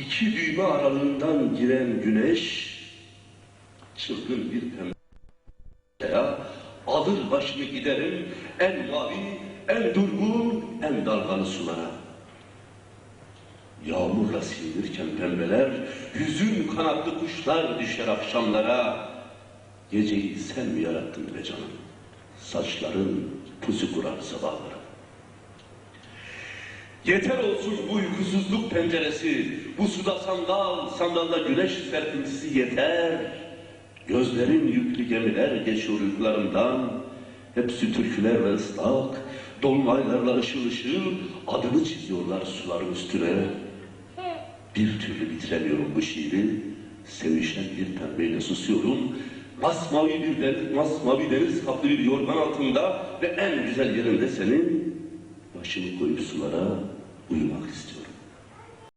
iki düğme aralığından giren güneş çılgın bir pembe alır başımı giderim en mavi, en durgun, en dalgalı sulara. Yağmurla silinirken pembeler, yüzün kanatlı kuşlar düşer akşamlara. Geceyi sen mi yarattın be canım? Saçların pusu kurar sabahlara. Yeter olsun bu uykusuzluk penceresi, bu suda sandal, sandalda güneş serpintisi yeter. Gözlerin yüklü gemiler geçiyor uykularımdan, hepsi türküler ve ıslak, dolunaylarla ışıl ışıl adını çiziyorlar suların üstüne. Bir türlü bitiremiyorum bu şiiri, sevişen bir pembeyle susuyorum. Masmavi bir deniz, masmavi deniz kaplı bir yorgan altında ve en güzel yerinde senin başımı koyup sulara we understood.